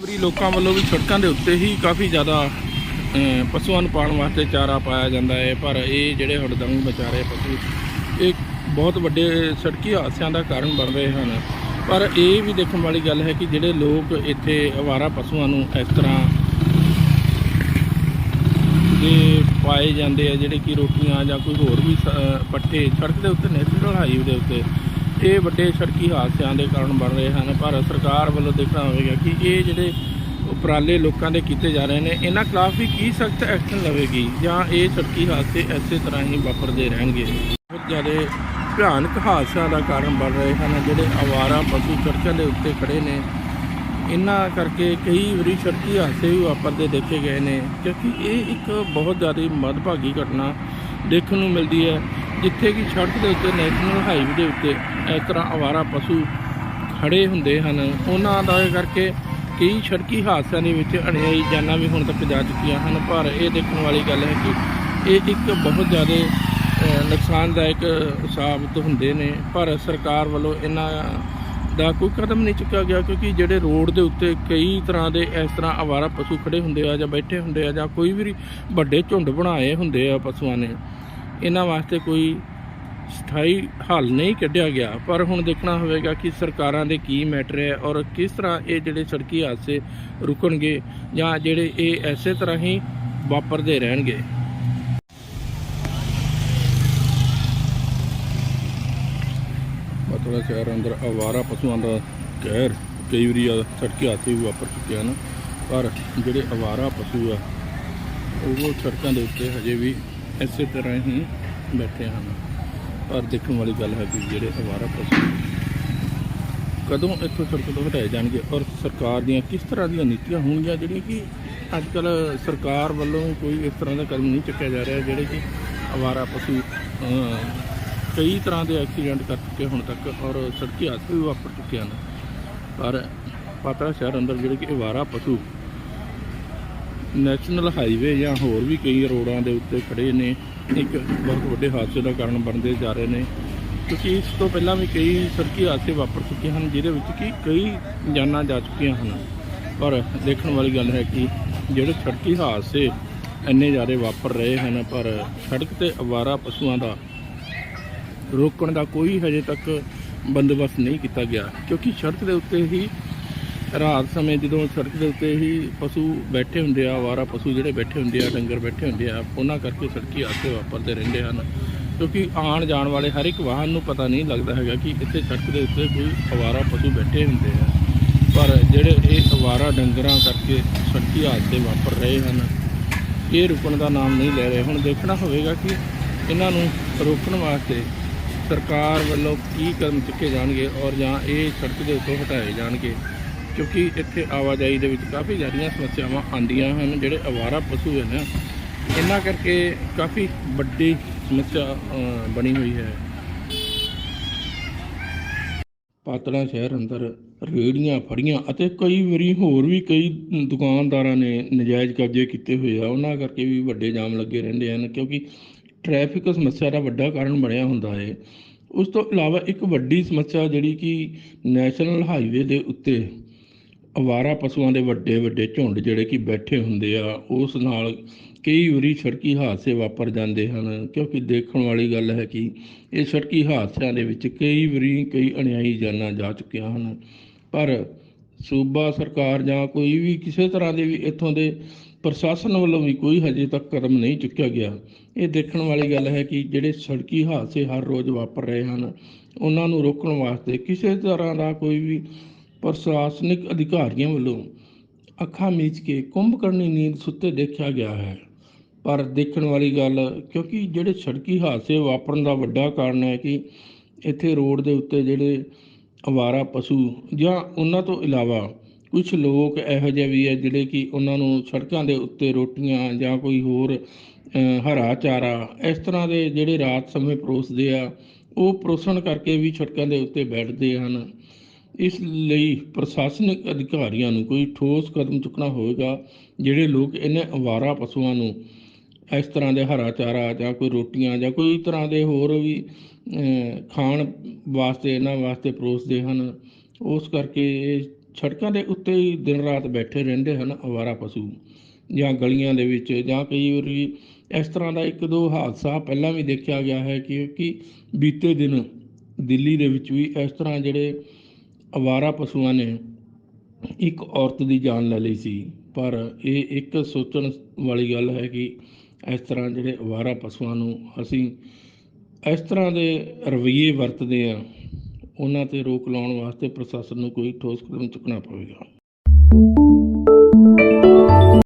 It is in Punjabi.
ਵਾਰੀ ਲੋਕਾਂ ਵੱਲੋਂ ਵੀ ਸੜਕਾਂ ਦੇ ਉੱਤੇ ਹੀ ਕਾਫੀ ਜ਼ਿਆਦਾ ਪਸ਼ੂਆਂ ਨੂੰ ਪਾਲਣ ਵਾਸਤੇ ਚਾਰਾ ਪਾਇਆ ਜਾਂਦਾ ਹੈ, ਪਰ ਇਹ ਜਿਹੜੇ ਹੜਦੰਗ ਵਿਚਾਰੇ ਪਸ਼ੂ, ਇਹ ਬਹੁਤ ਵੱਡੇ ਸੜਕੀ ਹਾਦਸਿਆਂ ਦਾ ਕਾਰਨ ਬਣ ਰਹੇ ਹਨ। ਪਰ ਇਹ ਵੀ ਦੇਖਣ ਵਾਲੀ ਗੱਲ ਹੈ ਕਿ ਜਿਹੜੇ ਲੋਕ ਇੱਥੇ ਅਵਾਰਾ ਪਸ਼ੂਆਂ ਨੂੰ ਇਸ ਤਰ੍ਹਾਂ ਦੇ ਪਾਏ ਜਾਂਦੇ ਆ, ਜਿਹੜੇ ਕਿ ਰੋਟੀਆਂ ਜਾਂ ਕੋਈ ਹੋਰ ਵੀ ਸ- ਪੱਠੇ ਸੜਕ ਦੇ ਉੱਤੇ ਨੈਸ਼ਨਲ ਹਾਈਵੇ ਦੇ ਉੱਤੇ ਇਹ ਵੱਡੇ ਸੜਕੀ ਹਾਦਸਿਆਂ ਦੇ ਕਾਰਨ ਬਣ ਰਹੇ ਹਨ ਭਾਰਤ ਸਰਕਾਰ ਵੱਲੋਂ ਦੇਖਣਾ ਹੋਵੇਗਾ ਕਿ ਇਹ ਜਿਹੜੇ ਉਪਰਾਲੇ ਲੋਕਾਂ ਦੇ ਕੀਤੇ ਜਾ ਰਹੇ ਨੇ, ਇਹਨਾਂ ਖਿਲਾਫ ਵੀ ਕੀ ਸਖਤ ਐਕਸ਼ਨ ਲਵੇਗੀ ਜਾਂ ਇਹ ਸੜਕੀ ਹਾਦਸੇ ਐਸੇ ਤਰ੍ਹਾਂ ਹੀ ਵਾਪਰਦੇ ਰਹਿਣਗੇ? ਬਹੁਤ ਜ਼ਿਆਦਾ ਭਿਆਨਕ ਹਾਦਸਿਆਂ ਦਾ ਕਾਰਨ ਬਣ ਰਹੇ ਹਨ, ਜਿਹੜੇ ਆਵਾਰਾ ਪਸ਼ੂ ਸੜਕਾਂ ਦੇ ਉੱਤੇ ਖੜੇ ਨੇ। ਇਹਨਾਂ ਕਰਕੇ ਕਈ ਵਾਰੀ ਸੜਕੀ ਹਾਦਸੇ ਵੀ ਵਾਪਰਦੇ ਦੇਖੇ ਗਏ ਨੇ, ਕਿਉਂਕਿ ਇਹ ਇੱਕ ਬਹੁਤ ਜ਼ਿਆਦਾ ਮਦਭਾਗੀ ਘਟਨਾ ਦੇਖਣ ਨੂੰ ਮਿਲਦੀ ਹੈ। ਜਿੱਥੇ ਕਿ ਸੜਕ ਦੇ ਉੱਤੇ ਨੈਸ਼ਨਲ ਹਾਈਵੇ ਦੇ ਉੱਤੇ ਇਸ ਤਰ੍ਹਾਂ ਆਵਾਰਾ ਪਸ਼ੂ ਖੜੇ ਹੁੰਦੇ ਹਨ। ਉਹਨਾਂ ਦਾ ਕਰਕੇ ਕਈ ਸੜਕੀ ਹਾਦਸਿਆਂ ਦੇ ਵਿੱਚ ਅਣਿਆਈ ਜਾਨਾਂ ਵੀ ਹੁਣ ਤੱਕ ਜਾ ਚੁੱਕੀਆਂ ਹਨ, ਪਰ ਇਹ ਦੇਖਣ ਵਾਲੀ ਗੱਲ ਹੈ ਕਿ ਇਹ ਇੱਕ ਬਹੁਤ ਜ਼ਿਆਦਾ ਨੁਕਸਾਨਦਾਇਕ ਸਾਬਤ ਹੁੰਦੇ ਨੇ। ਪਰ ਸਰਕਾਰ ਵੱਲੋਂ ਇਹਨਾਂ ਦਾ ਕੋਈ ਕਦਮ ਨਹੀਂ ਚੁੱਕਿਆ ਗਿਆ ਕਿਉਂਕਿ ਜਿਹੜੇ ਰੋਡ ਦੇ ਉੱਤੇ ਕਈ ਤਰ੍ਹਾਂ ਦੇ ਇਸ ਤਰ੍ਹਾਂ ਆਵਾਰਾ ਪਸ਼ੂ ਖੜੇ ਹੁੰਦੇ ਆ ਜਾਂ ਬੈਠੇ ਹੁੰਦੇ ਆ ਜਾਂ ਕੋਈ ਵੀ ਵੱਡੇ ਝੁੰਡ ਬਣਾਏ ਹੁੰਦੇ ਆ ਪਸ਼ੂਆਂ ਨੇ ਇਹਨਾਂ ਵਾਸਤੇ ਕੋਈ ਸਥਾਈ ਹੱਲ ਨਹੀਂ ਕੱਢਿਆ ਗਿਆ। ਪਰ ਹੁਣ ਦੇਖਣਾ ਹੋਵੇਗਾ ਕਿ ਸਰਕਾਰਾਂ ਦੇ ਕੀ ਮੈਟਰ ਹੈ ਔਰ ਕਿਸ ਤਰ੍ਹਾਂ ਇਹ ਜਿਹੜੇ ਸੜਕੀ ਹਾਦਸੇ ਰੁਕਣਗੇ ਜਾਂ ਜਿਹੜੇ ਇਹ ਐਸੇ ਤਰ੍ਹਾਂ ਹੀ ਵਾਪਰਦੇ ਰਹਿਣਗੇ। ਮਤਲਬ ਸ਼ਹਿਰ ਅੰਦਰ ਆਵਾਰਾ ਪਸ਼ੂਆਂ ਦਾ ਕਹਿਰ ਕਈ ਵਾਰੀ ਸੜਕੀ ਹਾਦਸੇ ਵੀ ਵਾਪਰ ਚੁੱਕੇ ਹਨ। ਪਰ ਜਿਹੜੇ ਆਵਾਰਾ ਪਸ਼ੂ ਆ, ਉਹ ਸੜਕਾਂ ਦੇ ਉੱਤੇ ਹਜੇ ਵੀ ਇਸੇ ਤਰ੍ਹਾਂ ਹੀ ਬੈਠੇ ਹਨ। ਪਰ ਦੇਖਣ ਵਾਲੀ ਗੱਲ ਹੈ ਕਿ ਜਿਹੜੇ ਅਵਾਰਾ ਪਸ਼ੂ ਕਦੋਂ ਇੱਥੋਂ ਸੜਕ ਤੋਂ ਹਟਾਏ ਜਾਣਗੇ ਔਰ ਸਰਕਾਰ ਦੀਆਂ ਕਿਸ ਤਰ੍ਹਾਂ ਦੀਆਂ ਨੀਤੀਆਂ ਹੋਣਗੀਆਂ ਜਿਹੜੀਆਂ ਕਿ ਅੱਜ ਕੱਲ ਸਰਕਾਰ ਵੱਲੋਂ ਕੋਈ ਇਸ ਤਰ੍ਹਾਂ ਦਾ ਕਦਮ ਨਹੀਂ ਚੁੱਕਿਆ ਜਾ ਰਿਹਾ ਜਿਹੜੇ ਕਿ ਅਵਾਰਾ ਪਸ਼ੂ ਕਈ ਤਰ੍ਹਾਂ ਦੇ ਐਕਸੀਡੈਂਟ ਕਰ ਚੁੱਕੇ ਹੁਣ ਤੱਕ ਔਰ ਸੜਕੀ ਹਾਦਸੇ ਵੀ ਵਾਪਰ ਚੁੱਕੇ ਹਨ। ਪਰ ਪਾਤੜਾ ਸ਼ਹਿਰ ਅੰਦਰ ਜਿਹੜੇ ਕਿ ਅਵਾਰਾ ਪਸ਼ੂ ਨੈਸ਼ਨਲ ਹਾਈਵੇ ਜਾਂ ਹੋਰ ਵੀ ਕਈ ਰੋਡਾਂ ਦੇ ਉੱਤੇ ਖੜੇ ਨੇ। ਇੱਕ ਬਹੁਤ ਵੱਡੇ ਹਾਦਸੇ ਦਾ ਕਾਰਨ ਬਣਦੇ ਜਾ ਰਹੇ ਨੇ। ਕਿਉਂਕਿ ਇਸ ਤੋਂ ਪਹਿਲਾਂ ਵੀ ਕਈ ਸੜਕੀ ਹਾਦਸੇ ਵਾਪਰ ਚੁੱਕੇ ਹਨ, ਜਿਹਦੇ ਵਿੱਚ ਕਿ ਕਈ ਜਾਨਾਂ ਜਾ ਚੁੱਕੀਆਂ ਹਨ। ਪਰ ਦੇਖਣ ਵਾਲੀ ਗੱਲ ਹੈ ਕਿ ਜਿਹੜੇ ਸੜਕੀ ਹਾਦਸੇ ਇੰਨੇ ਜ਼ਿਆਦਾ ਵਾਪਰ ਰਹੇ ਹਨ, ਪਰ ਸੜਕ ਤੇ ਅਵਾਰਾ ਪਸ਼ੂਆਂ ਦਾ ਰੋਕਣ ਦਾ ਕੋਈ ਹਜੇ ਤੱਕ ਬੰਦੋਬਸਤ ਨਹੀਂ ਕੀਤਾ ਗਿਆ, ਕਿਉਂਕਿ ਸੜਕ ਦੇ ਉੱਤੇ ਹੀ ਰਾਤ ਸਮੇਂ ਜਦੋਂ ਸੜਕ ਦੇ ਉੱਤੇ ਹੀ ਪਸ਼ੂ ਬੈਠੇ ਹੁੰਦੇ ਆ, ਆਵਾਰਾ ਪਸ਼ੂ ਜਿਹੜੇ ਬੈਠੇ ਹੁੰਦੇ ਆ, ਡੰਗਰ ਬੈਠੇ ਹੁੰਦੇ ਆ, ਉਹਨਾਂ ਕਰਕੇ ਸੜਕੀ ਹਾਦਸੇ ਵਾਪਰਦੇ ਰਹਿੰਦੇ ਹਨ। ਕਿਉਂਕਿ ਆਉਣ ਜਾਣ ਵਾਲੇ ਹਰ ਇੱਕ ਵਾਹਨ ਨੂੰ ਪਤਾ ਨਹੀਂ ਲੱਗਦਾ ਹੈਗਾ ਕਿ ਇੱਥੇ ਸੜਕ ਦੇ ਉੱਤੇ ਕੋਈ ਆਵਾਰਾ ਪਸ਼ੂ ਬੈਠੇ ਹੁੰਦੇ ਆ। ਪਰ ਜਿਹੜੇ ਇਹ ਆਵਾਰਾ ਡੰਗਰਾਂ ਕਰਕੇ ਸੜਕੀ ਹਾਦਸੇ ਵਾਪਰ ਰਹੇ ਹਨ, ਇਹ ਰੁਕਣ ਦਾ ਨਾਮ ਨਹੀਂ ਲੈ ਰਹੇ। ਹੁਣ ਦੇਖਣਾ ਹੋਵੇਗਾ ਕਿ ਇਹਨਾਂ ਨੂੰ ਰੋਕਣ ਵਾਸਤੇ ਸਰਕਾਰ ਵੱਲੋਂ ਕੀ ਕਦਮ ਚੁੱਕੇ ਜਾਣਗੇ ਔਰ ਜਾਂ ਇਹ ਸੜਕ ਦੇ ਉੱਤੋਂ ਹਟਾਏ ਜਾਣਗੇ। ਕਿਉਂਕਿ ਇੱਥੇ ਆਵਾਜਾਈ ਦੇ ਵਿੱਚ ਕਾਫੀ ਜ਼ਿਆਦੀਆਂ ਸਮੱਸਿਆਵਾਂ ਆਉਂਦੀਆਂ ਹਨ, ਜਿਹੜੇ ਆਵਾਰਾ ਪਸ਼ੂ ਹਨ। ਇਹਨਾਂ ਕਰਕੇ ਕਾਫੀ ਵੱਡੀ ਸਮੱਸਿਆ ਬਣੀ ਹੋਈ ਹੈ। ਪਾਤੜਾ ਸ਼ਹਿਰ ਅੰਦਰ ਰੇੜੀਆਂ ਫੜੀਆਂ ਅਤੇ ਕਈ ਵਾਰੀ ਹੋਰ ਵੀ ਕਈ ਦੁਕਾਨਦਾਰਾਂ ਨੇ ਨਜਾਇਜ਼ ਕਬਜ਼ੇ ਕੀਤੇ ਹੋਏ ਆ। ਉਹਨਾਂ ਕਰਕੇ ਵੀ ਵੱਡੇ ਜਾਮ ਲੱਗੇ ਰਹਿੰਦੇ ਹਨ, ਕਿਉਂਕਿ ਟ੍ਰੈਫਿਕ ਸਮੱਸਿਆ ਦਾ ਵੱਡਾ ਕਾਰਨ ਬਣਿਆ ਹੁੰਦਾ ਹੈ। ਉਸ ਤੋਂ ਇਲਾਵਾ ਇੱਕ ਵੱਡੀ ਸਮੱਸਿਆ ਜਿਹੜੀ ਕਿ ਨੈਸ਼ਨਲ ਹਾਈਵੇ ਦੇ ਉੱਤੇ ਅਵਾਰਾ ਪਸ਼ੂਆਂ ਦੇ ਵੱਡੇ ਵੱਡੇ ਝੁੰਡ ਜਿਹੜੇ ਕਿ ਬੈਠੇ ਹੁੰਦੇ ਆ, ਉਸ ਨਾਲ ਕਈ ਵਾਰੀ ਸੜਕੀ ਹਾਦਸੇ ਵਾਪਰ ਜਾਂਦੇ ਹਨ, ਕਿਉਂਕਿ ਦੇਖਣ ਵਾਲੀ ਗੱਲ ਹੈ ਕਿ ਇਹ ਸੜਕੀ ਹਾਦਸਿਆਂ ਦੇ ਵਿੱਚ ਕਈ ਵਾਰੀ ਕਈ ਅਣਿਆਈ ਜਾਨਾਂ ਜਾ ਚੁੱਕੀਆਂ ਹਨ। ਪਰ ਸੂਬਾ ਸਰਕਾਰ ਜਾਂ ਕੋਈ ਵੀ ਕਿਸੇ ਤਰ੍ਹਾਂ ਦੇ ਵੀ ਇੱਥੋਂ ਦੇ ਪ੍ਰਸ਼ਾਸਨ ਵੱਲੋਂ ਵੀ ਕੋਈ ਹਜੇ ਤੱਕ ਕਦਮ ਨਹੀਂ ਚੁੱਕਿਆ ਗਿਆ। ਇਹ ਦੇਖਣ ਵਾਲੀ ਗੱਲ ਹੈ ਕਿ ਜਿਹੜੇ ਸੜਕੀ ਹਾਦਸੇ ਹਰ ਰੋਜ਼ ਵਾਪਰ ਰਹੇ ਹਨ, ਉਹਨਾਂ ਨੂੰ ਰੋਕਣ ਵਾਸਤੇ ਕਿਸੇ ਤਰ੍ਹਾਂ ਦਾ ਕੋਈ ਵੀ ਪ੍ਰਸ਼ਾਸਨਿਕ ਅਧਿਕਾਰੀਆਂ ਵੱਲੋਂ ਅੱਖਾਂ ਮੀਚ ਕੇ ਕੁੰਭਕਰਨੀ ਨੀਂਦ ਸੁੱਤੇ ਦੇਖਿਆ ਗਿਆ ਹੈ। ਪਰ ਦੇਖਣ ਵਾਲੀ ਗੱਲ, ਕਿਉਂਕਿ ਜਿਹੜੇ ਸੜਕੀ ਹਾਦਸੇ ਵਾਪਰਨ ਦਾ ਵੱਡਾ ਕਾਰਨ ਹੈ ਕਿ ਇੱਥੇ ਰੋਡ ਦੇ ਉੱਤੇ ਜਿਹੜੇ ਅਵਾਰਾ ਪਸ਼ੂ ਜਾਂ ਉਹਨਾਂ ਤੋਂ ਇਲਾਵਾ ਕੁਝ ਲੋਕ ਇਹੋ ਜਿਹੇ ਵੀ ਹੈ ਜਿਹੜੇ ਕਿ ਉਹਨਾਂ ਨੂੰ ਸੜਕਾਂ ਦੇ ਉੱਤੇ ਰੋਟੀਆਂ ਜਾਂ ਕੋਈ ਹੋਰ ਹਰਾ ਚਾਰਾ ਇਸ ਤਰ੍ਹਾਂ ਦੇ ਜਿਹੜੇ ਰਾਤ ਸਮੇਂ ਪਰੋਸਦੇ ਆ, ਉਹ ਪਰੋਸਣ ਕਰਕੇ ਵੀ ਸੜਕਾਂ ਦੇ ਉੱਤੇ ਬੈਠਦੇ ਹਨ। ਇਸ ਲਈ ਪ੍ਰਸ਼ਾਸਨਿਕ ਅਧਿਕਾਰੀਆਂ ਨੂੰ ਕੋਈ ਠੋਸ ਕਦਮ ਚੁੱਕਣਾ ਹੋਵੇਗਾ, ਜਿਹੜੇ ਲੋਕ ਇਹਨਾਂ ਅਵਾਰਾ ਪਸ਼ੂਆਂ ਨੂੰ ਇਸ ਤਰ੍ਹਾਂ ਦੇ ਹਰਾ ਚਾਰਾ ਜਾਂ ਕੋਈ ਰੋਟੀਆਂ ਜਾਂ ਕੋਈ ਤਰ੍ਹਾਂ ਦੇ ਹੋਰ ਵੀ ਖਾਣ ਵਾਸਤੇ, ਇਹਨਾਂ ਵਾਸਤੇ ਪਰੋਸਦੇ ਹਨ, ਉਸ ਕਰਕੇ ਇਹ ਸੜਕਾਂ ਦੇ ਉੱਤੇ ਹੀ ਦਿਨ ਰਾਤ ਬੈਠੇ ਰਹਿੰਦੇ ਹਨ ਅਵਾਰਾ ਪਸ਼ੂ ਜਾਂ ਗਲੀਆਂ ਦੇ ਵਿੱਚ ਜਾਂ ਕਈ ਵਾਰੀ ਇਸ ਤਰ੍ਹਾਂ ਦਾ ਇੱਕ ਦੋ ਹਾਦਸਾ ਪਹਿਲਾਂ ਵੀ ਦੇਖਿਆ ਗਿਆ ਹੈ ਕਿ ਬੀਤੇ ਦਿਨ ਦਿੱਲੀ ਦੇ ਵਿੱਚ ਵੀ ਇਸ ਤਰ੍ਹਾਂ ਜਿਹੜੇ ਅਵਾਰਾ ਪਸ਼ੂਆਂ ਨੇ ਇੱਕ ਔਰਤ ਦੀ ਜਾਨ ਲੈ ਲਈ ਸੀ, ਪਰ ਇਹ ਇੱਕ ਸੋਚਣ ਵਾਲੀ ਗੱਲ ਹੈ ਕਿ ਇਸ ਤਰ੍ਹਾਂ ਜਿਹੜੇ ਅਵਾਰਾ ਪਸ਼ੂਆਂ ਨੂੰ ਅਸੀਂ ਇਸ ਤਰ੍ਹਾਂ ਦੇ ਰਵੱਈਏ ਵਰਤਦੇ ਆ ਉਹਨਾਂ ਤੇ ਰੋਕ ਲਾਉਣ ਵਾਸਤੇ ਪ੍ਰਸ਼ਾਸਨ ਨੂੰ ਕੋਈ ਠੋਸ ਕਦਮ ਚੁੱਕਣਾ ਪਵੇਗਾ।